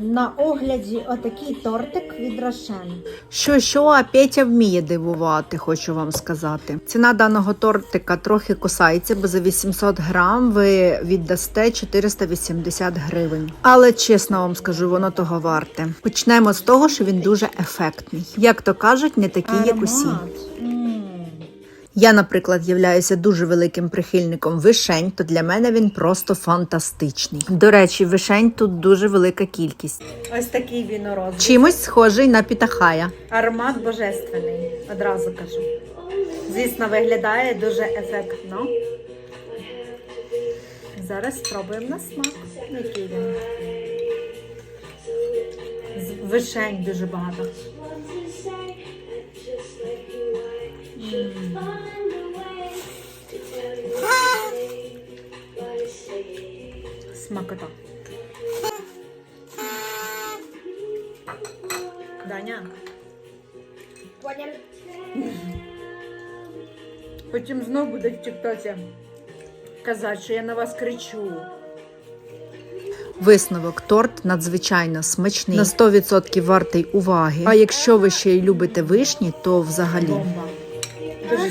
На огляді отакий тортик від Рошен. Що, що, а Петя вміє дивувати, хочу вам сказати. Ціна даного тортика трохи кусається, бо за 800 грам ви віддасте 480 гривень. Але чесно вам скажу, воно того варте. Почнемо з того, що він дуже ефектний. Як то кажуть, не такий, як усі. Я, наприклад, являюся дуже великим прихильником вишень, то для мене він просто фантастичний. До речі, вишень тут дуже велика кількість. Ось такий він у. Чимось схожий на пітахая. Аромат божественний, одразу кажу. Звісно, виглядає дуже ефектно. Зараз спробуємо на смак. Який він. Вишень дуже багато. Смакота. Даня. Потім знов буде в Тіктоці казати, що я на вас кричу. Висновок торт надзвичайно смачний, на 100% вартий уваги. А якщо ви ще й любите вишні, то взагалі Бомба. Дуже